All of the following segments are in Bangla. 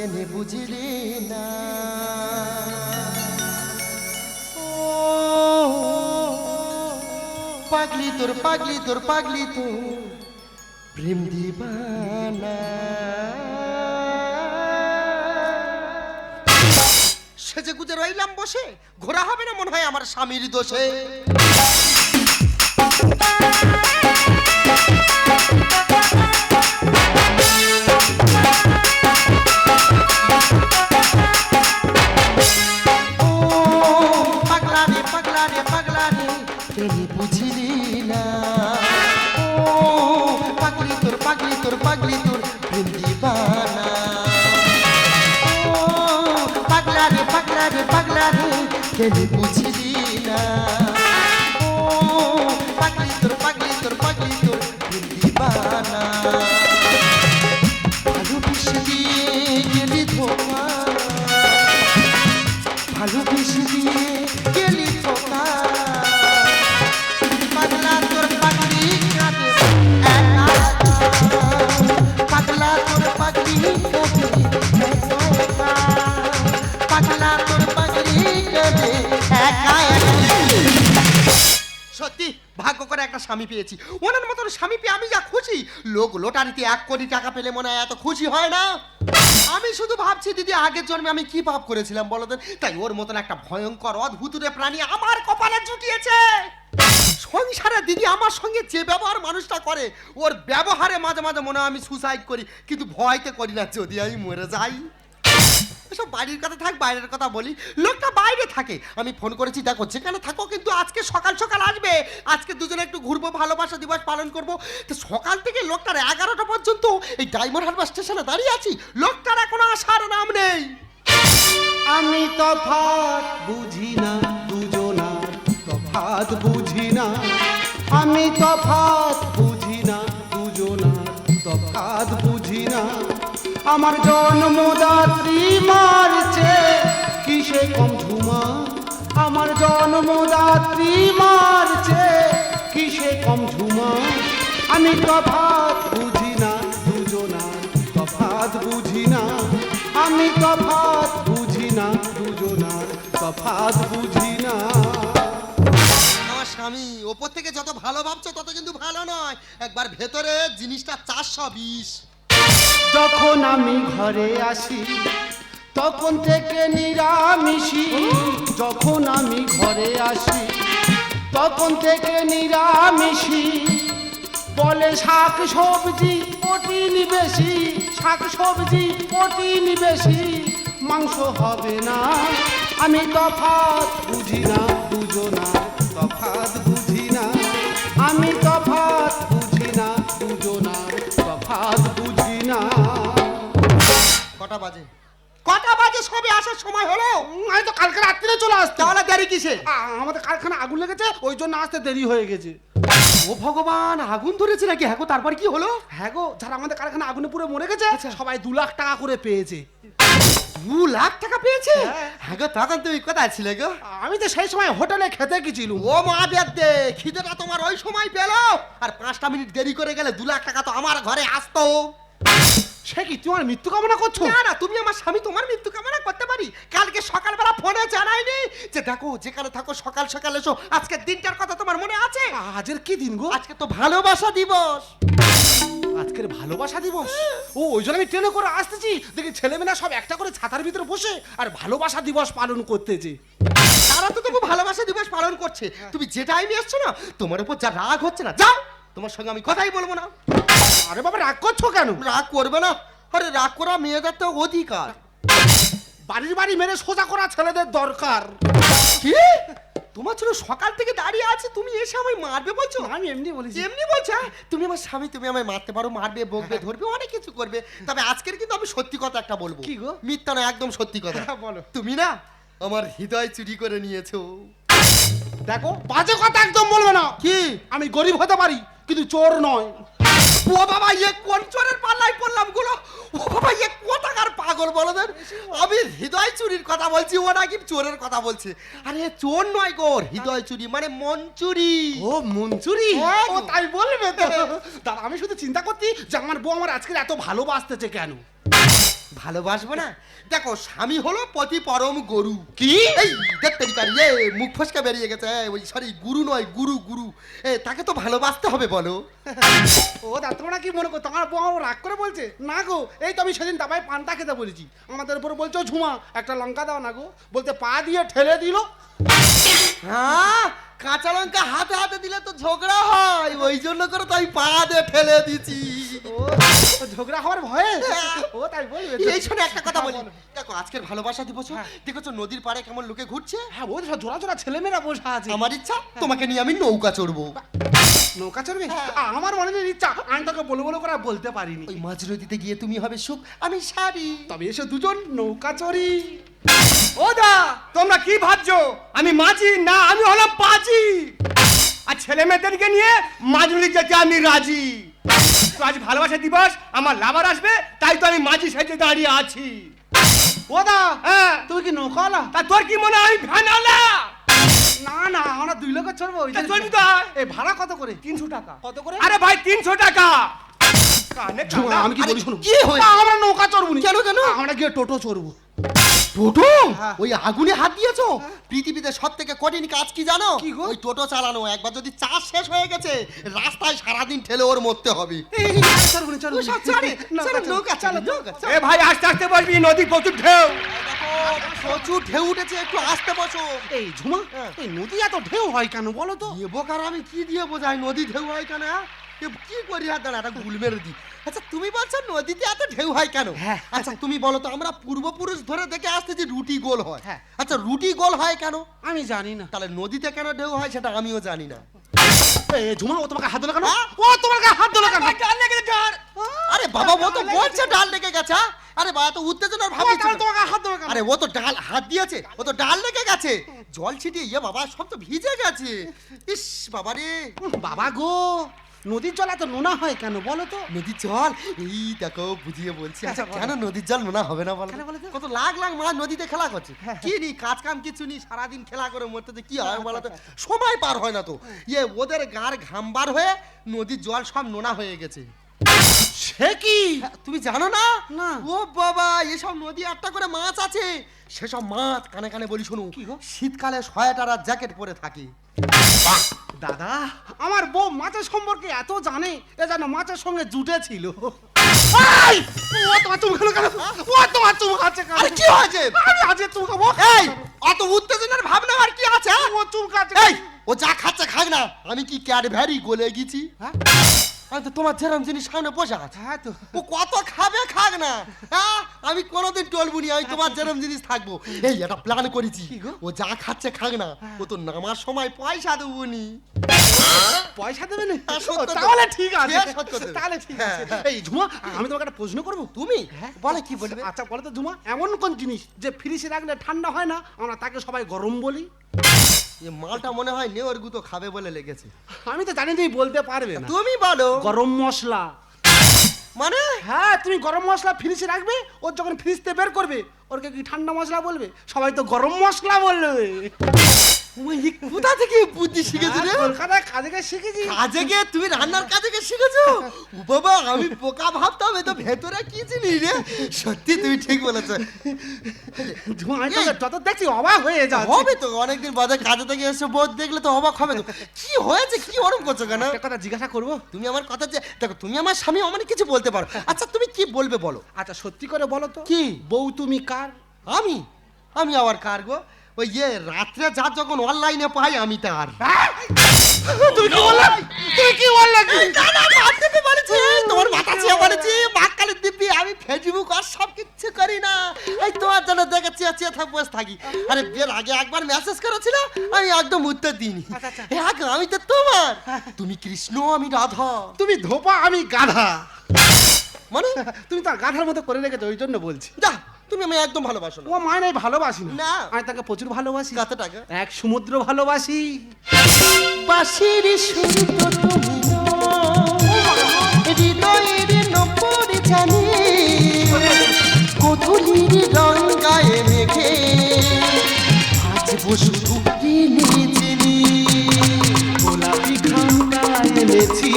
কেনে বুঝিলি না। পাগলি তোর পাগলি তোর পাগলি তোর প্রেম দিবানা। সেজে গুজে রইলাম বসে, ঘোরা হবে না মনে হয় আমার স্বামীর দোষে। পাগলি তোর পাগলি একা একা। ভাগ্য করে একটা স্বামী পেয়েছি। ওনার মতন স্বামী পেয়ে আমি যা খুশি। লোক লোটারিতে এক কোটি টাকা পেলে মনে হয় এত খুশি হয় না। আমি শুধু ভাবছি, দিদি, আগের জন্মে আমি কি পাপ করেছিলাম বলো তাই ওর মতন একটা ভয়ঙ্কর অদ্ভুতুরে প্রাণী আমার কপালে জুটিয়েছে। সংসারে দিদি আমার সঙ্গে যে ব্যবহার মানুষটা করে, ওর ব্যবহারে মাঝে মাঝে মনে হয় আমি সুসাইড করি। কিন্তু ভয়তে করি না, যদি আমি মরে যাই। এসব বাড়ির কথা থাক, বাইরের কথা বলি। লোকটা বাইরে থাকে। আমি ফোন করেছি, দেখো, যেখানে থাকো কিন্তু আজকে সকাল সকাল আসবে। আজকে দুজনে একটু ঘুরবো, ভালোবাসা দিবস পালন করব। তো সকাল থেকে লোকটার এগারোটা পর্যন্ত এই ডায়মন্ড হারবার স্টেশনে দাঁড়িয়ে আছি। লোকটার এখনও আসার নাম নেই। আমি তফাৎ বুঝি না, দুজনার তফাৎ বুঝি না। আমি তফাৎ আমার জন্মদাত্রী মারছে। কিসে কম ঝুমা? আমার জন্মদাত্রী মারছে। কিসে কম ঝুমা? আমি তফাৎ বুঝি না দুজনার তফাত বুঝি না। আমি তফাৎ বুঝি না দুজনার তফাত বুঝি না স্বামী, ওপর থেকে যত ভালো ভাবছ তত কিন্তু ভালো নয়। একবার ভেতরে জিনিসটা চারশো বিশ। যখন আমি ঘরে আসি, তখন থেকে নিরামিষি। যখন আমি ঘরে আসি, তখন থেকে নিরামিষি। বলে শাক সবজি প্রোটিন বেশি, শাক সবজি প্রোটিন বেশি। মাংস হবে না, আমি তফাৎ বুঝি না বুঝি না কটা বাজে? কটা বাজে সবে আসার সময় হলো। আমি তো কালকে রাত্রিরে চলে আসতে তাহলে দেরি কিসে? আমাদের কারখানা আগুন লেগেছে ওই জন্য আসতে দেরি হয়ে গেছে। ও ভগবান আগুন ধরেছে নাকি? হ্যাঁ গো, তারপর কি হলো? হ্যাঁ গো যারা আমাদের কারখানা আগুনে পুরো মরে গেছে সবাই দু লাখ টাকা করে পেয়েছে। দু লাখ টাকা পেয়েছে? হ্যাঁ। হ্যাঁ গো তখন তুমি কোথায় ছিলে গো? আমি তো সেই সময় হোটেলে খেতে গেছিল ও মা দে খিদেটা তোমার ওই সময় পেল। আর পাঁচটা মিনিট দেরি করে গেলে দু লাখ টাকা তো আমার ঘরে আসতো। সে কি তোমার মৃত্যু কামনা করছ? না না তুমি আমার স্বামী তোমার মৃত্যু কামনা করতে পারি। কালকে সকালবেলা ফোনে জানাইনি যে দেখো যেখানে থাকো সকাল সকাল এসো। আজকের দিনটার কথা তোমার মনে আছে? আজের কি দিন গো? আজকে তো ভালোবাসা দিবস। আজকের ভালোবাসা দিবস? ও ওই জন্য আমি ট্রেনে করে আসতেছি। দেখি ছেলেমেয়েরা সব একটা করে ছাতার ভিতরে বসে আর ভালোবাসা দিবস পালন করতেছে। তারা তো তবু ভালোবাসা দিবস পালন করছে। তুমি যে টাইমে আসছো না তোমার উপর যা রাগ হচ্ছে না। যাও! তোমার সঙ্গে আমি কথাই বলব না। আরে বাবা রাগ করছ কেন? রাগ করবে না? আরে রাগ করা মেয়েদের তো অধিকার। বাড়ির বাড়ি মেরে সোজা করা ছেলেদের দরকার। কি? তোমার ছিল সকাল থেকে দাঁড়িয়ে আছে তুমি এসে আমায় মারবে বলছো? আমি এমনি বলেছি এমনি বলছো? হ্যাঁ? তুমি আমার স্বামী তুমি আমায় মারতে পারো মারবে বকবে ধরবে অনেক কিছু করবে। তবে আজকের কিন্তু আমি সত্যি কথা একটা বলব। কি গো? মিথ্যা না একদম সত্যি কথা। হ্যাঁ, বলো। তুমি না আমার হৃদয় চুরি করে নিয়েছো। দেখো বাজে কথা একদম বলবে না। কি? আমি গরিব হতে পারি। কিন্তু চোর নয়। ও বাবা ইয়ে কোন চোরের পাল্লায় পড়লামগুলো? ও বাবা ইয়ে কোথাকার পাগল বলো দেন? আমি হৃদয় চুরির কথা বলছি ও নাকি চোরের কথা বলছে। আরে চোর নয় গো হৃদয় চুরি মানে মন চুরি। ও মঞ্জুরি হ্যাঁ ও তাই বলবে তো। দাদা আমি শুধু চিন্তা করছি যে আমার বউ আমার আজকে এত ভালোবাসতেছে কেন? ভালোবাসবো না? দেখো স্বামী হলো পতি পরম গরু। কি? এই দেখতে পারি এ মুখ ফসকা বেরিয়ে গেছে। ওই সরি গুরু নয় গুরু গুরু। এ তাকে তো ভালোবাসতে হবে বলো। ও দা তোমরা কি মনে করো তোমার বউ রাগ করে বলছে? না গো এই তো আমি সেদিন দাবাই পান্তা খেতে বলেছি। আমাদের উপর বলছো ঝুমা একটা লঙ্কা দাও না গো। বলতে পা দিয়ে ঠেলে দিল। হ্যাঁ কাঁচা লঙ্কা হাতে হাতে দিলে তো ঝগড়া হয়। ওই জন্য করে তো আমি পা দিয়ে ফেলে দিছি। ও ঝগড়া হওয়ার ভয়ে? ও তাই বলবে এই শোনে একটা কথা বলি। হ্যাঁ, দেখো আজকের ভালোবাসা দিবস দেখেছ নদীর পাড়ে কেমন লোকে ঘুরছে? হ্যাঁ ও সব জোড়া জোড়া ছেলেমেয়েরা বসে আছে। আমার ইচ্ছা তোমাকে নিয়ে আমি নৌকা চড়বো। নৌকা চড়বে? হ্যাঁ। আমার মনের ইচ্ছা আমি তোকে বলে বলে করে বলতে পারিনি। ওই মাঝ নদীতে গিয়ে তুমি হবে সুখ আমি শাড়ি তবে এসে দুজন নৌকা চড়ি। ও দা তোমরা কি ভাবছ? আমি মাঝি না আমি হলাম পাজি আর ছেলে মেয়েদেরকে নিয়ে মাঝুরি যেতে আমি রাজি। তো আজ ভালোবাসা দিবস আমার লাভার আসবে তাই তো আমি মাঝি সেজে দাঁড়িয়ে আছি। ও দা হ্যাঁ। তুমি কি নৌকাওয়ালা? তা তোর কি মনে হয় ভ্যানালা না না আমরা দুই লোকের চড়বো ওই চলবি তো। এই ভাড়া কত করে? তিনশো টাকা। কত করে? আরে ভাই তিনশো টাকা। কানে আমি কি বলি শোনো? কি হয়েছে? না, আমরা নৌকা চড়বো নি। কেন, কেন? আমরা গিয়ে টোটো চড়বো। টোটো? হ্যাঁ। ওই আগুনে হাত দিয়েছ? পৃথিবীতে সব থেকে কঠিন কাজ কি জানো? ওই টোটো চালানো। একবার যদি চাষ শেষ হয়ে গেছে রাস্তায় সারাদিন ঠেলে ওর মরতে হবে। এ ভাই আস্তে আস্তে বসবি নদী প্রচুর ঢেউ। দেখো, প্রচুর ঢেউ উঠেছে একটু আসতে বসো। এই ঝুমা হ্যাঁ। এই নদী এত ঢেউ হয় কেন বলো তো? এ বোকার আমি কি দিয়ে বোঝাই? নদী ঢেউ হয় কেন হ্যাঁ? কি করি? হাত দাঁড়া একটা গুল মেরে দিই। আচ্ছা তুমি বলছো নদীতে এত ঢেউ হয় কেন? হ্যাঁ। আচ্ছা তুমি বলো তো আমরা পূর্বপুরুষ ধরে দেখে আসতেছি রুটি গোল হয়। হ্যাঁ। আচ্ছা রুটি গোল হয় কেন? আমি জানি না। তাহলে নদীতে কেন ঢেউ হয় সেটা আমিও জানি না। ঝুমা ও তোমাকে হাত দিল কেন? হ্যাঁ? ও তোমার গায়ে হাত দিল কেন? আরে বাবা ও তো বলছে ডাল লেগে গেছে? আরে বাবা তো উত্তেজনার ভাবে তোমার হাত দিল কেন? আরে ও তো ডাল হাত দিয়েছে ও তো ডাল লেগে গেছে। জল ছিটিয়ে ইয়ে বাবা সব তো ভিজে গেছে। ইস বাবা রে বাবা গো। নদীর জল এত নোনা হয় কেন বলো তো? নদীর জল? এই দেখো বুঝিয়ে বলছি। আচ্ছা কেন নদীর জল নোনা হবে না বলো? কত লাখ লাখ মাছ নদীতে খেলা করছে। হ্যাঁ, কি নি কাজ কাম কিছু নি সারাদিন খেলা করে মরতে কি হয় বলো তো? সময় পার হয় না তো। ইয়ে ওদের গার ঘাম বার হয়ে নদীর জল সব নোনা হয়ে গেছে। সে কি? হ্যাঁ, তুমি জানো না? না। ও বাবা এসব নদী একটা করে মাছ আছে। সেসব মাছ কানে কানে বলি শোনো? শীতকালে সোয়েটার আর জ্যাকেট পরে থাকে। দাদা আমার বউ মাছের সম্পর্কে এত জানে এ যেন মাছের সঙ্গে জুটে ছিল। এই! ও তোমার চুম খেলো কেন? ও তোমার চুম খাচ্ছে কেন? আরে কি হয়েছে? আমি আজকে চুম খাব। এই অত উত্তেজনার ভাবনা আর কি আছে হ্যাঁ? ও চুম এই ও যা খাচ্ছে খাক না। আমি কি ক্যাডভ্যারি গলে গেছি? হ্যাঁ? আমি তো তোমার যেরম জিনিস সামনে বসে আছে। হ্যাঁ তো। ও কত খাবে খাক না। হ্যাঁ আমি কোনোদিন টলবুনি আমি তোমার যেরম জিনিস থাকব। এই একটা প্ল্যান করেছি। ও যা খাচ্ছে খাক না। ও তো নামার সময় পয়সা দেবো নি। পয়সা দেবে না? হ্যাঁ, তাহলে ঠিক আছে। হ্যাঁ। তাহলে ঠিক আছে। এই ঝুমা আমি তোমাকে একটা প্রশ্ন করব। তুমি। বলে কি বলবে? আচ্ছা বলো তো ঝুমা এমন কোন জিনিস যে ফ্রিজে রাখলে ঠান্ডা হয় না? আমরা তাকে সবাই গরম বলি। এ মালটা মনে হয় নেওয়ার গুতো খাবে বলে লেগেছে। আমি তো জানি তুমি বলতে পারবে না। তুমি বলো। গরম মশলা। মানে? হ্যাঁ তুমি গরম মশলা ফ্রিজে রাখবে ওর যখন ফ্রিজতে বের করবে ওরকে কি ঠান্ডা মশলা বলবে? সবাই তো গরম মশলা বলবে। ওই কোথা থেকে বুদ্ধি শিখেছি রে হ্যাঁ, কলকাতায় কাজে গিয়ে শিখেছি। কাজে গিয়ে তুমি রান্নার কাজে গিয়ে শিখেছো? ও বাবা আমি বোকা ভাবতাম এ তো ভেতরে কি জিনিস রে? সত্যি তুমি ঠিক বলেছ। যত দেখছি অবাক হয়ে হবে তো অনেকদিন বাদে কাজে থেকে এসে বোধ দেখলে তো অবাক হবে তো। কি হয়েছে? কি ওরম করছ কেন? একটা কথা জিজ্ঞাসা করব? তুমি আমার কথা যে দেখো তুমি আমার স্বামী আমার কিছু বলতে পারো। আচ্ছা তুমি কি বলবে বলো? আচ্ছা সত্যি করে বলো তো। কি? বউ তুমি কার? আমি? আমি আবার কার গো? ওই ইয়ে রাত্রে যা যখন অনলাইনে পাই আমি তার। তুমি কি বললে? তুমি কি বললে? কি বলেছি, তোমার মাথা চেয়ে বলেছি বাক্কালের দিব্যি আমি ফেসবুক আর সব কিচ্ছু করি না। এই তোমার জন্য দেখে চেয়ে চেয়ে থাক বসে থাকি। আরে বিয়ের আগে একবার মেসেজ করেছিল আমি একদম উত্তর দিইনি। আচ্ছা, আচ্ছা। এ আগে আমি তো তোমার। তুমি কৃষ্ণ আমি রাধা। তুমি ধোপা আমি গাধা। মানে? তুমি তার গাধার মতো করে রেখেছো ওই জন্য বলছি। যা তুমি আমি একদম ভালোবাসো না। ও মায় নাই ভালোবাসি না। আমি তাকে প্রচুর ভালোবাসি। কত টাকা এক সমুদ্র ভালোবাসি। বাসির সুর তো তুমি হৃদয়ের নপুর জানি গধূলির রং গায়ে মেঘে আজ বসু চিনি গোলাপি খামটা এনেছি।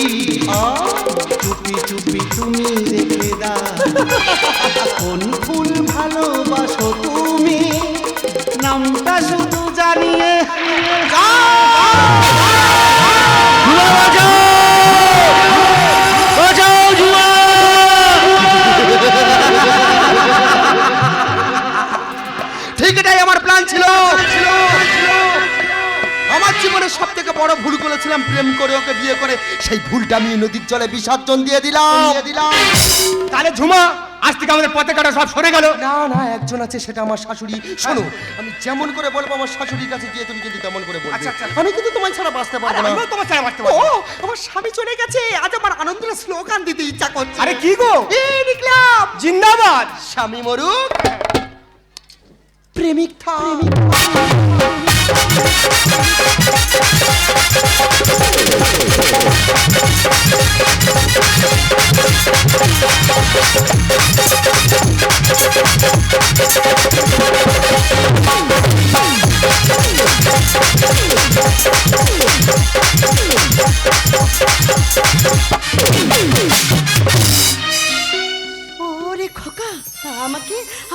চুপি চুপি তুমি রেখে দা কোন ফুল ভালোবাসো বড় ভুল করেছিলাম প্রেম করে ওকে বিয়ে করে সেই ভুলটা আমি নদীর জলে বিসর্জন দিয়ে দিলাম। দিলাম। তাহলে ঝুমা আজ থেকে আমাদের পথে কাটা সব সরে গেল। না না একজন আছে সেটা আমার শাশুড়ি। শোনো আমি যেমন করে বলব আমার শাশুড়ির কাছে গিয়ে তুমি কিন্তু তেমন করে বলবে। আচ্ছা, আচ্ছা। আমি কিন্তু তোমায় ছাড়া বাঁচতে পারব না। আমিও তোমার ছাড়া বাঁচতে ও পারব না। আমার স্বামী চলে গেছে। আজ আমার আনন্দের স্লোগান দিতে ইচ্ছা করছে। আরে কি গো? এই নিকলাম। জিন্দাবাদ। স্বামী মরুক। প্রেমিক থাক ওরে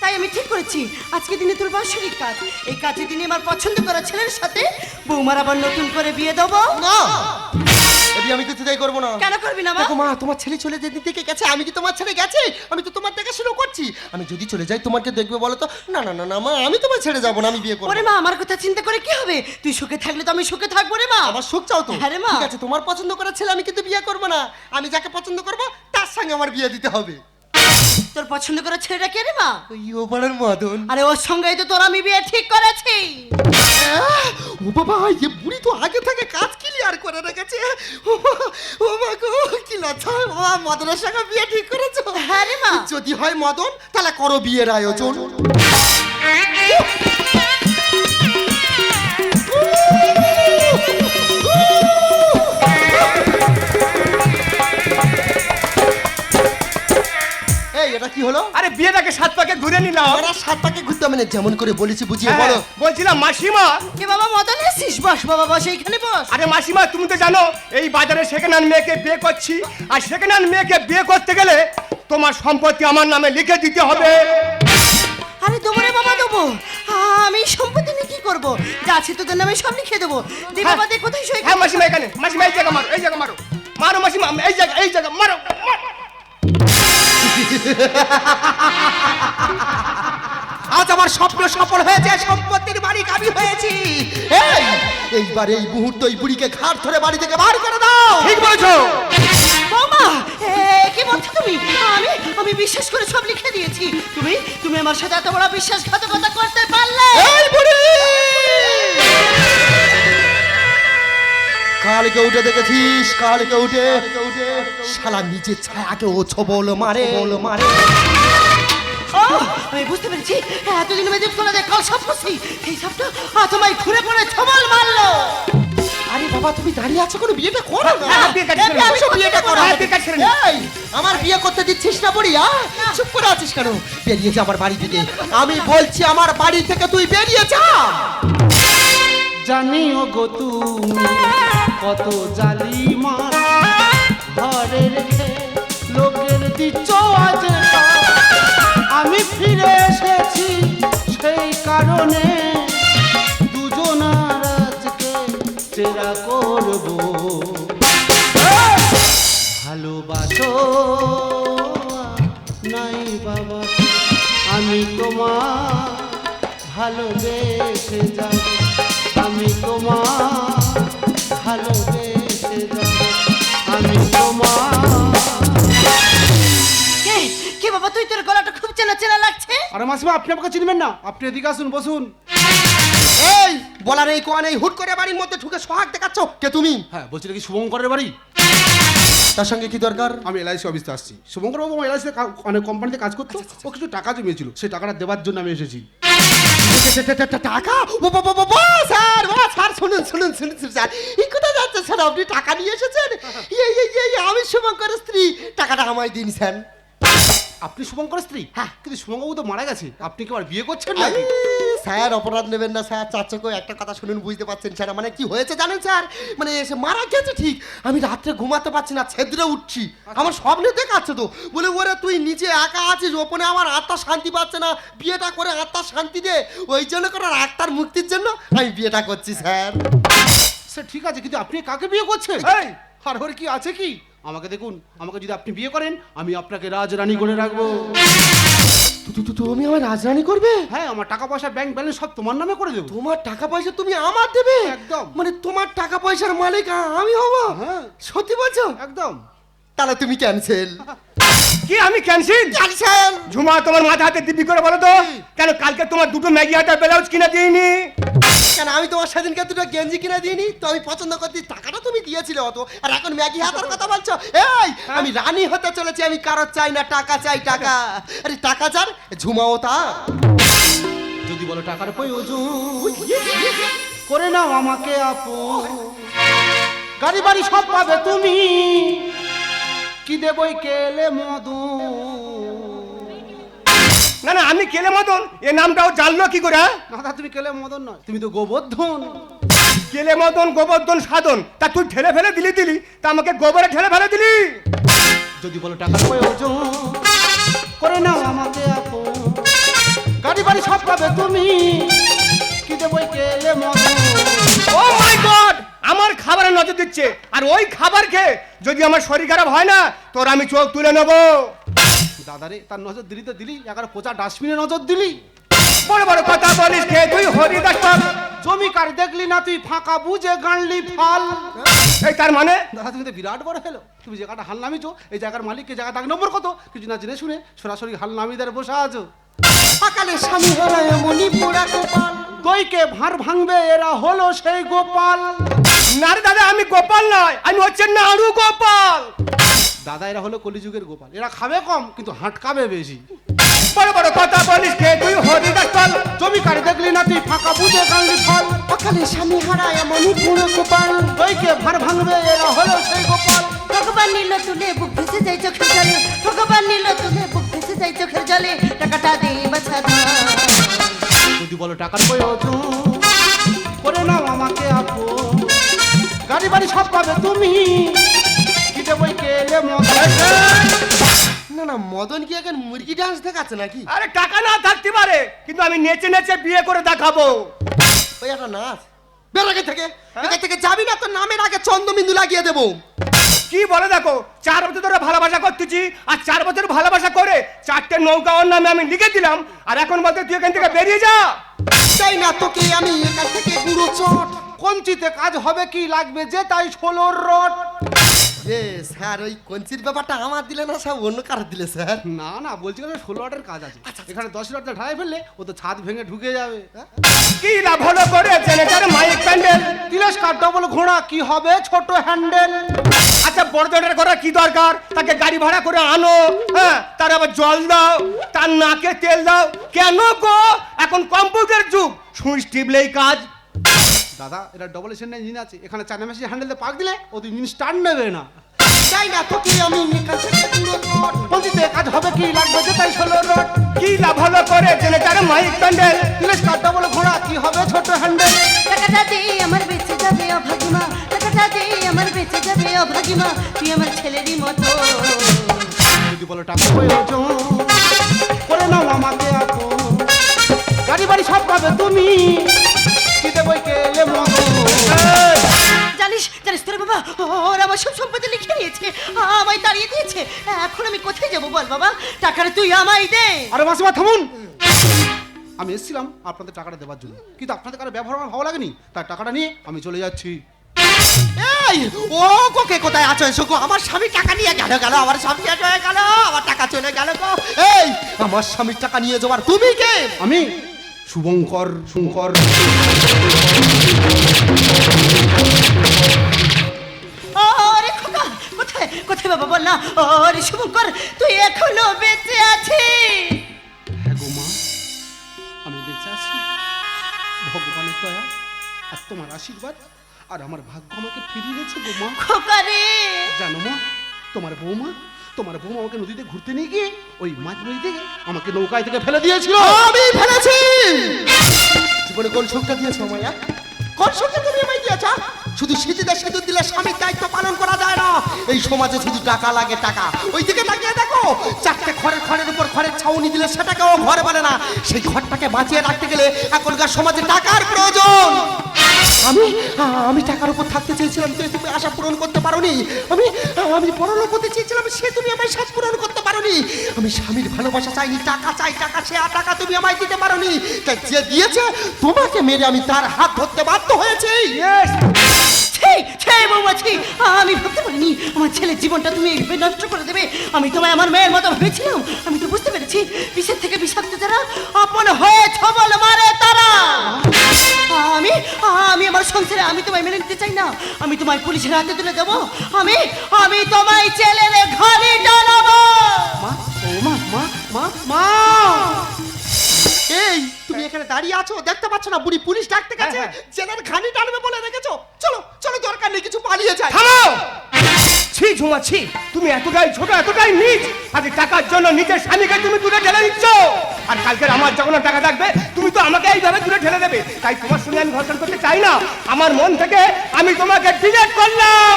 তাই আমি ঠিক করেছি। আজকে দিনে তোর বাৎসরিক কাজ। এই কাজের দিনে আমার পছন্দ করা ছেলের সাথে বৌমার আবার নতুন করে বিয়ে দেবো। না! আমি কিছুতেই করব না। কেন করবি না দেখো মা তোমার ছেলে চলে যেদিন থেকে গেছে আমি কি তোমার ছেড়ে গেছি? আমি তো তোমার দেখাশুনো করছি। আমি যদি চলে যাই তোমাকে দেখবে বলো তো না না না না মা আমি তোমার ছেড়ে যাব না আমি বিয়ে করব ওরে মা আমার কথা চিন্তা করে কি হবে? তুই সুখে থাকলে তো আমি সুখে থাকব রে মা। আমার সুখ চাও তো। হ্যাঁ রে মা। ঠিক আছে তোমার পছন্দ করা ছেলে আমি কিন্তু বিয়ে করব না। আমি যাকে পছন্দ করব তার সঙ্গে আমার বিয়ে দিতে হবে। তোর পছন্দ করা ছেলেটা কে রে মা? ওই ও পাড়ার মদন। আরে ওর সঙ্গেই তো তোর আমি বিয়ে ঠিক করেছি। ও বাবা এ বুড়ি তো আগে থেকে কাজ ক্লিয়ার করে রেখেছে। ও মা, গো কি লজ্জা। ও মদনের সঙ্গে বিয়ে ঠিক করেছ? হ্যাঁ রে মা। যদি হয় মদন তাহলে করো বিয়ের আয়োজন। এটা কি হলো? আরে বিয়েটাকে সাত পাকে ঘুরে নিলাম। আমরা সাত পাকে ঘুরতে মানে যেমন করে বলেছি বুঝিয়ে হ্যাঁ, বলো। বলছিলাম মাসিমা! কে বাবা মদন এসছিস? বস বাবা বস এইখানে বস। আরে মাসিমা তুমি তো জানো এই বাজারে সেকেন্ড হ্যান্ড মেয়েকে বিয়ে করছি। আর সেকেন্ড হ্যান্ড মেয়েকে বিয়ে করতে গেলে তোমার সম্পত্তি আমার নামে লিখে দিতে হবে। আরে দেবো রে বাবা দেবো আমি সম্পত্তি নিয়ে কি করব? যা আছে তোদের নামে সব লিখে দেবো। দে হ্যাঁ। বাবা দে কোথায় সই হ্যাঁ মাসিমা এখানে। মাসিমা এই জায়গা মারো এই জায়গা মারো। মারো মাসিমা এই জায়গা এই জায়গা মারো মারো। আজ আমার স্বপ্ন সফল হয়েছে সম্পত্তির মালিক আমি হয়েছি। এই এইবার এই মুহূর্ত এই বুড়িকে ঘাট ধরে বাড়ি থেকে বার করে দাও। ঠিক বলেছ। কি বলছো তুমি? আমি আমি বিশ্বাস করে সব লিখে দিয়েছি। তুমি তুমি আমার সাথে এত বড় বিশ্বাসঘাতকতা করতে পারলে। এই বুড়ি! কালকে উঠে দেখেছিস? কালকে উঠে শালা নিজের ছায়াকে ও ছবল মারে। বল মারে। আমি বুঝতে পেরেছি। এতদিন মেদিক করে দেখ কাল সব খুশি এই সবটা আমায় ঘুরে পড়ে ছবল মারলো। আরে বাবা তুমি দাঁড়িয়ে আছো কোনো? বিয়েটা করো না। হ্যাঁ, আমি তো বিয়েটা করো হ্যাঁ, আমার বিয়ে করতে দিচ্ছিস না বুড়ি আ? চুপ করে আছিস কেন? বেরিয়ে যা আমার বাড়ি থেকে। আমি বলছি আমার বাড়ি থেকে তুই বেরিয়ে যা। জানিও গো তুমি। কত জালিমা। ঘরে রেখে লোকের দিচ্ছ আজ আমি ফিরে এসেছি সেই কারণে। দুজনার আজকে চেরা করব। ভালোবাসো, নাই বাবা, আমি তোমার ভালোবেসে যাব আমি তোমার এই কোয়া হুট করে বাড়ির মধ্যে কে তুমি? হ্যাঁ তার সঙ্গে কি দরকার? আমি অফিসে আসছি। শুভঙ্কর অনেক কোম্পানিতে কাজ আচ্ছা, আচ্ছা, আচ্ছা। ও কিছু টাকা জমিয়েছিল। সেই টাকাটা দেওয়ার জন্য আমি এসেছি। টাকা? ও বাবা স্যার ও স্যার শুনুন শুনুন শুনুন স্যার। এই কোথায় যাচ্ছে স্যার? আপনি টাকা নিয়ে এসেছেন? আমি শুভঙ্করের স্ত্রী। টাকাটা আমায় দিন স্যার। আপনি শুভঙ্করের স্ত্রী? হ্যাঁ। কিন্তু শুভঙ্কর তো মারা গেছে। আপনি কি আবার বিয়ে করছেন নাকি? স্যার অপরাধ নেবেন না স্যার। চার চোখে একটা কথা শুনুন বুঝতে পারছেন স্যার। মানে কি হয়েছে জানেন স্যার? মানে এসে মারা গেছে ঠিক। আমি রাত্রে ঘুমাতে পারছি না ছেদ্রে উঠছি। আমার স্বপ্নে দেখাচ্ছে তো। বলে ওরে তুই নিচে একা আছিস ওপরে আমার আত্মা শান্তি পাচ্ছে না। বিয়েটা করে আত্মা শান্তি দে। ওই জন্য করে আত্মার মুক্তির জন্য আমি বিয়েটা করছি স্যার। স্যার ঠিক আছে কিন্তু আপনি কাকে বিয়ে করছেন? এই! আর ওর কি আছে কি? আমাকে দেখুন আমাকে যদি আপনি বিয়ে করেন আমি আপনাকে রাজরানী করে রাখব। তুমি আমার রাজরানী করবে? হ্যাঁ আমার টাকা পয়সা ব্যাংক ব্যালেন্স সব তোমার নামে করে দেবো। তোমার টাকা পয়সা তুমি আমার দেবে? একদম। মানে তোমার টাকা পয়সার মালিক আমি হব? হ্যাঁ। সত্যি বলছো? একদম। তাহলে তুমি ক্যান্সেল কি আমি ক্যান্সেল ক্যান্সেল ঝুমা তোমার মাথা হাতে দিব্যি করে বলো তো। কেন কালকে তোমার দুটো ম্যাগি হাতে ব্লাউজ কিনে দিইনি? কেন আমি তোমার সেদিনকে দুটো গেঞ্জি কিনে দিইনি? তো আমি পছন্দ করতে টাকাটা তুমি দিয়েছিলে অত। আর এখন ম্যাগি হাতার কথা বলছো? এই আমি রানী হতে চলেছি আমি কারও চাই না টাকা চাই টাকা। আরে টাকা চার ঝুমাও তা যদি বলো টাকার প্রয়োজন করে নাও আমাকে আপন। গাড়ি বাড়ি সব পাবে তুমি। কি দেবই কেলে মদন না না আমি কেলে মতন এ নামটাও জানলো কি করে হ্যাঁ? না তুমি কেলে মদন নয় তুমি তো গোবর্ধন। কেলে মতন গোবর্ধন সাধন? তা তুই ঠেলে ফেলে দিলি দিলি। তা আমাকে গোবরে ঠেলে ফেলে দিলি। যদি বলো টাকার প্রয়োজন করে নাও আমাকে আপন। গাড়ি বাড়ি সব পাবে তুমি। কি দেবই কেলে মদন? ও মাই গড আমার খাবারে নজর দিচ্ছে। আর ওই খাবার খেয়ে যদি আমার শরীর খারাপ হয় না তোর আমি চোখ তুলে নেব। দাদারে তার নজর দিলি তো দিলি এগারো পচা ডাস্টবিনে নজর দিলি। বড় বড় কথা বলিস কে তুই হরিদাস পাল। জমি কার দেখলি না তুই ফাঁকা বুঝে গানলি ফাল। এই তার মানে? দাদা তুমি তো বিরাট বড় হলো তুমি জায়গাটা হাল নামিছো এই জায়গার মালিককে জায়গা দাগ নম্বর কত? কিছু না জেনে শুনে সরাসরি হাল নামিয়ে দিয়ে বসে আছো। সকালে স্বামী হারায় মনি পোড়া কপাল দইকে ভাঁড় ভাঙবে, এরা হলো সেই গোপাল। না দাদা, আমি গোপাল নয়, আমি হচ্ছে নাড়ু গোপাল। দাদা, এরা হলো কলিযুগের গোপাল। এরা খাবে কম, কিন্তু হাঁটকাবে বেশি। বড় বড় কথা বলিস কে তুই, হরিদাস পাল। জমি কার দেখলি না তুই, ফাঁকা বুঝে গানলি ফল। সকালে স্বামী হারায় মনি পোড়া কপাল দইকে ভাঁড় ভাঙবে, এরা হলো সেই গোপাল। ভগবান নিল তুলে বুক ভেসে চোখের জলে। ভগবান নিল তুলে বুক ভেসে চোখের জলে টাকাটা দে বাছা যদি বলো টাকার প্রয়োজন করে নাও আমাকে আপন গাড়ি বাড়ি সব পাবে তুমি। কি দেবই কেলে না না মদন কি এখন মুরগি ডান্স দেখাচ্ছে নাকি? আরে টাকা না থাকতে পারে কিন্তু আমি নেচে নেচে বিয়ে করে দেখাবো। ওই একটা নাচ। বের আগে থেকে। এখান থেকে যাবি না তো নামের আগে চন্দ্রবিন্দু লাগিয়ে দেবো। কি বলে দেখো? চার বছর ধরে ভালোবাসা করতেছি, আর চার বছর ভালোবাসা করে চারটে নৌকা ওর নামে আমি লিখে দিলাম, আর এখন বলতে তুই এখান থেকে বেরিয়ে যা। চাই না তোকে আমি এখান থেকে গুঁড়ো চট। কঞ্চিতে কাজ হবে কি লাগবে যে তাই ষোলোর রড। এ স্যার ওই কঞ্চির ব্যাপারটা আমার দিলে না সব অন্য কারও দিলে স্যার? না না বলছি কেন ষোলো রডের কাজ আছে। এখানে দশ রডটা ঢালাই ফেললে ও তো ছাদ ভেঙে ঢুকে যাবে। হ্যাঁ? কি লাভ হলো করে? জেনেটার মাইক প্যান্ডেল তিরস্কার ডবল ঘোড়া কি হবে ছোট হ্যান্ডেল আচ্ছা বড়দের করা কি দরকার? তাকে গাড়ি ভাড়া করে আনো। হ্যাঁ তার আবার জল দাও তার নাকে তেল দাও। কেন গো? এখন কম্পিউটার যুগ। সুইচ টিপলেই কাজ। দাদা এটা ডবল এসেন্ট ইঞ্জিন আছে এখানে চায়না মেশিন হ্যান্ডেল পাক দিলে ও তো ইঞ্জিন স্টার্ট নেবে না। চাই না তোকে আমি এখান থেকে কাজ হবে কি লাগবে যে তাই ষোলো রড? কি লাভ হলো করে জেনেটার মাইক প্যান্ডেল ঘোড়া কি হবে ছোট হ্যান্ডেল টাকাটা দে আমার বেঁচে যাবে অভাগিমা টাকাটা দে আমার বেঁচে যাবে অভাগিমা তুই আমার ছেলেরই মতো। যদি বলো টাকা প্রয়োজন করে নাও আমাকে আপন গাড়ি বাড়ি সব পাবে তুমি। কি জানিস জানিস তোর বাবা ওর আমার সব সম্পত্তি লিখে নিয়েছে আমায় দাঁড়িয়ে দিয়েছে। এখন আমি কোথায় যাব বল বাবা? টাকাটা তুই আমায় দে। আরে মাসিমা থামুন। আমি এসেছিলাম আপনাদের টাকাটা দেওয়ার জন্য কিন্তু আপনাদের কারও ব্যবহার আমার ভালো লাগেনি তার টাকাটা নিয়ে আমি চলে যাচ্ছি। এই ও কোকে কোথায় আছো? এসো গো আমার স্বামী টাকা নিয়ে গেল গেল আমার স্বামী শেষ হয়ে গেল আমার টাকা চলে গেল গো। এই আমার স্বামীর টাকা নিয়ে যাওয়ার তুমি কে? আমি? শুভঙ্কর শুঙ্কর। কোথায় বাবা বল না। আরে শুভঙ্কর তুই এখনও বেঁচে আছিস? হ্যাঁ গো মা আমি বেঁচে আছি। ভগবানের দয়া আর তোমার আশীর্বাদ আর আমার ভাগ্য আমাকে ফিরিয়ে দিয়েছে গো মা। খোকা রে। জানো মা তোমার বৌমা তোমার বৌমা আমাকে নদীতে ঘুরতে নিয়ে গিয়ে ওই মাছ নদীতে আমাকে নৌকায় থেকে ফেলে দিয়েছিল। আমি ফেলেছি! জীবনে কোন সুখটা দিয়েছ মায়া কোন সুখটা তুমি আমায় দিয়েছ শুধু সিঁথিতে সিঁদুর দিলে স্বামীর দায়িত্ব পালন করা যায় না। এই সমাজে শুধু টাকা লাগে টাকা। ওই দিকে তাকিয়ে দেখো চারটে খড়ের খড়ের উপর খড়ের ছাউনি দিলে সেটাকেও ঘর বলে না। সেই ঘরটাকে বাঁচিয়ে রাখতে গেলে এখনকার সমাজে টাকার প্রয়োজন। আমি আমি টাকার উপর থাকতে চেয়েছিলাম তুই তুমি আশা পূরণ করতে পারোনি। আমি আমি পরলোক করতে চেয়েছিলাম, সে তুমি আমার সাথ পূরণ করতে পারোনি। আমি স্বামীর ভালোবাসা চাইনি, টাকা চাই, টাকা সে আর টাকা তুমি আমায় দিতে পারোনি। তাই যে দিয়েছে, তোমাকে মেরে আমি তার হাত ধরতে বাধ্য হয়েছি। সেই বৌমাছি আমি ভাবতে পারিনি আমার ছেলের জীবনটা তুমি এইভাবে নষ্ট করে দেবে। আমি তোমায় আমার মেয়ের মতো ভেবেছিলাম আমি তো বুঝতে পেরেছি। বিষের থেকে বিষাক্ত যারা আপন হয়ে ছবল মারে তারা। আমি আমি আমার সংসারে আমি তোমায় মেনে নিতে চাই না। আমি তোমায় পুলিশের হাতে তুলে দেবো। আমি আমি তোমায় ছেলের ঘরে জানাব মা ও মা মা মা। মা এই তুমি এখানে দাঁড়িয়ে আছো দেখতে পাচ্ছ না বুড়ি পুলিশ ডাকতে গেছে। হ্যাঁ, জেলার ঘানি টানবে বলে রেখেছো। নেই কিছু পালিয়ে যাই। থামো ছি, ঝুমা, ছি। তুমি এতটাই ছোট, এতটাই নিচ আজ টাকার জন্য নিজের স্বামীকে তুমি দূরে ঠেলে দিচ্ছ। আর কালকের আমার যখন টাকা থাকবে, তুমি তো আমাকে এইভাবে দূরে ঠেলে দেবে। তাই তোমার সঙ্গে আমি ঘর্ষণ করতে চাই না। আমার মন থেকে আমি তোমাকে ডিলেট করলাম!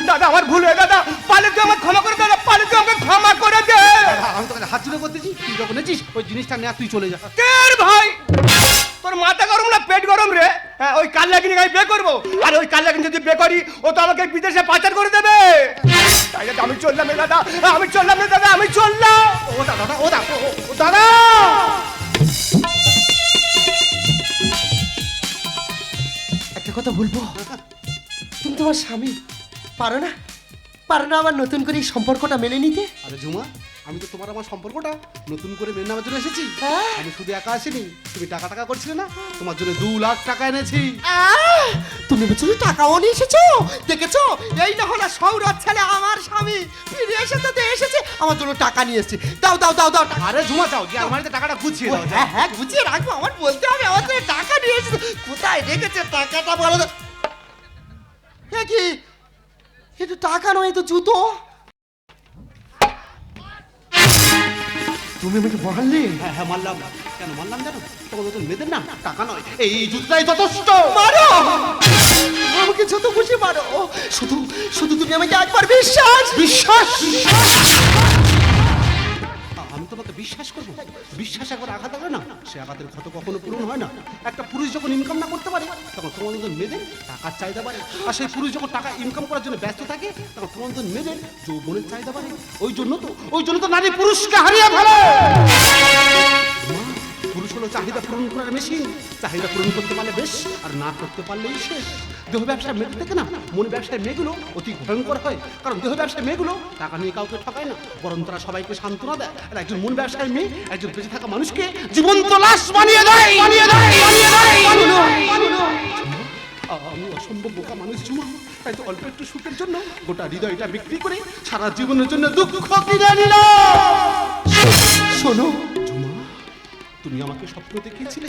দাদা দাদা আমার ভুল হয়ে দাদা পালে তুই আমাকে ক্ষমা করে দে দাদা, পালে আমাকে ক্ষমা করে দে। আমি তোকে হাত জুড়ে করতেছি তুই যখন নেছিস ওই জিনিসটা নেয়া তুই চলে যা। কের ভাই? তোর মাথা গরম না পেট গরম রে? হ্যাঁ ওই কাল্লাকিনি আমি বে করব। আর ওই কাল্লাকিনি যদি বে করি ও তো আমাকে বিদেশে পাচার করে দেবে। তাই জন্য আমি চললাম রে দাদা আমি চললাম রে দাদা আমি চললাম। ও দাদা দাদা, ও দাদা ও- ও দাদা। একটা কথা বলব? তুমি তোমার স্বামী পারো না? পারো না আবার নতুন করে এই সম্পর্কটা মেনে নিতে? আরে ঝুমা আমি তো তোমার আমার সম্পর্কটা নতুন করে মেনে নেওয়ার জন্য এসেছি। হ্যাঁ? আমি শুধু একা আসিনি তুমি টাকা টাকা করছিলে না? তোমার জন্য দু লাখ টাকা এনেছি। আহ! তুমি যে টাকাও নিয়ে এসেছ? দেখেছ? এই না হলো সৌরভ ছেলে আমার স্বামী। ফিরে এসেছে তো এসেছে। আমার জন্য টাকা নিয়ে এসেছে। দাও দাও দাও দাও। টাকা আরে ঝুমা যাও গিয়ে আলমারিতে টাকাটা গুছিয়ে ও, দাও যাও। হ্যাঁ হ্যাঁ গুছিয়ে রাখব। আমার বলতে হবে আমার জন্য টাকা নিয়ে এসেছে। কোথায় রেখেছে টাকাটা বলো তো? এ কি? এটা টাকা নয় তো জুতো। তুমি আমাকে মারলে? হ্যাঁ হ্যাঁ মারলাম। কেন মারলাম জানো? তোমার নতুন মেয়েদের না? টাকা নয়। এই জুতোটাই যথেষ্ট। মারো! আমাকে যত খুশি মারো। শুধু শুধু তুমি আমাকে একবার বিশ্বাস। বিশ্বাস! তোমাকে বিশ্বাস করব? বিশ্বাস একবার আঘাত হবে না? সে আঘাতের ক্ষত কখনো পূরণ হয় না। একটা পুরুষ যখন ইনকাম না করতে পারে, তখন তোমার মতন মেয়েদের টাকার চাহিদা বাড়ে। আর সেই পুরুষ যখন টাকা ইনকাম করার জন্য ব্যস্ত থাকে, তখন তোমার মতন মেয়েদের যৌবনের চাহিদা বাড়ে। ওই জন্য তো ওই জন্য তো নারী পুরুষকে হারিয়ে ফেলে! পুরুষ হলো চাহিদা পূরণ করার মেশিন চাহিদা পূরণ করতে পারলে বেশ, আর না করতে পারলেই শেষ। দেহ ব্যবসায় মেয়ে থেকে না, মন ব্যবসায় মেয়েগুলো অতি ভয়ঙ্কর হয়। কারণ দেহ ব্যবসায় মেয়েগুলো টাকা নিয়ে কাউকে ঠকায় না, বরং তারা সবাইকে সান্ত্বনা দেয়। আর একজন মন ব্যবসায় মেয়ে, একজন বেঁচে থাকা মানুষকে জীবন্ত লাশ বানিয়ে দেয়। বানিয়ে দেয় বানিয়ে দেয়। আমি অসম্ভব বোকা মানুষ জুমা তাই তো অল্প একটু সুখের জন্য গোটা হৃদয়টা বিক্রি করে সারা জীবনের জন্য দুঃখ কিনে নিল শোনো তুমি আমাকে স্বপ্ন দেখিয়েছিলে?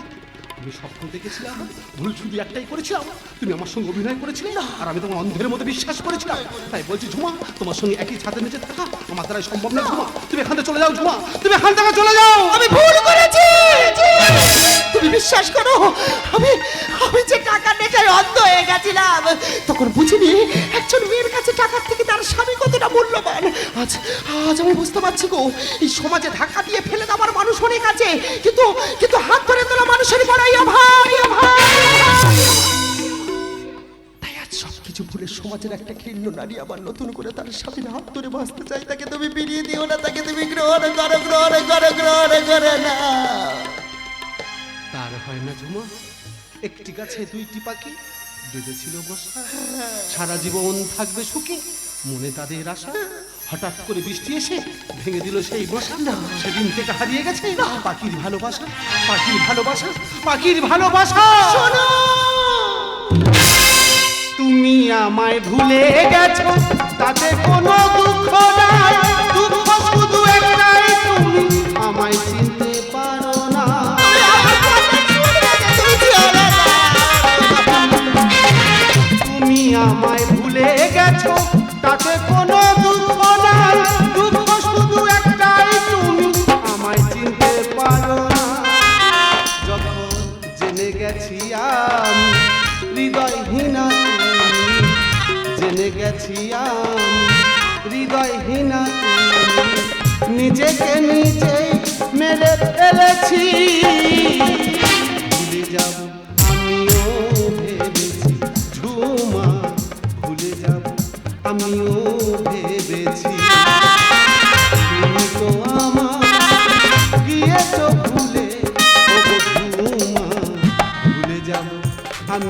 তুমি স্বপ্ন দেখেছিলাম ভুল শুধু একটাই করেছিলাম তুমি আমার সঙ্গে অভিনয় করেছিলে? আর আমি তোমার অন্ধের মধ্যে বিশ্বাস করেছিলাম। তাই বলছি ঝুমা তোমার সঙ্গে একই ছাদের নিচে থাকা আমার দ্বারা সম্ভব না ঝুমা। তুমি এখান থেকে চলে যাও ঝুমা। তুমি এখান থেকে চলে যাও! আমি ভুল করেছি! তুমি বিশ্বাস করো? আমি আমি যে টাকা নেশায় অন্ধ হয়ে গেছিলাম, তখন বুঝিনি একজন মেয়ের কাছে টাকার থেকে তার স্বামী কতটা মূল্যবান। আজ আজ আমি বুঝতে পারছি গো, এই সমাজে ধাক্কা দিয়ে ফেলে দেওয়ার মানুষ অনেক আছে, কিন্তু কিন্তু হাত ধরে তোলা মানুষের বড়াই আজ সব কিছু ভুলে সমাজের একটা ঘৃণ্য নারী আবার নতুন করে তার স্বামীর হাত ধরে বাঁচতে চাই তাকে তুমি বিরিয়ে দিও না, তাকে তুমি গ্রহণ করো গ্রহণ করো, গ্রহণ করে না। হয় না ঝুমা? একটি গাছে দুইটি পাখি বেঁধেছিল বসা সারা জীবন থাকবে সুখী মনে তাদের আশা। হঠাৎ করে বৃষ্টি এসে ভেঙে দিল সেই বসা সেদিন থেকে হারিয়ে গেছে পাখির ভালোবাসা পাখির ভালোবাসা পাখির ভালোবাসা। তুমি আমায় ভুলে গেছো তাতে কোনো দুঃখ তাতে কোনো দুঃখ নাই। দুঃখ শুধু একটাই তুমি আমায় চিনতে পারো না। যখন জেনে গেছি আমি, হৃদয়হীনা জেনে গেছি আমি, হৃদয়হীনা নিজেকে নিজেই মেরে ফেলেছি।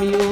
আমিও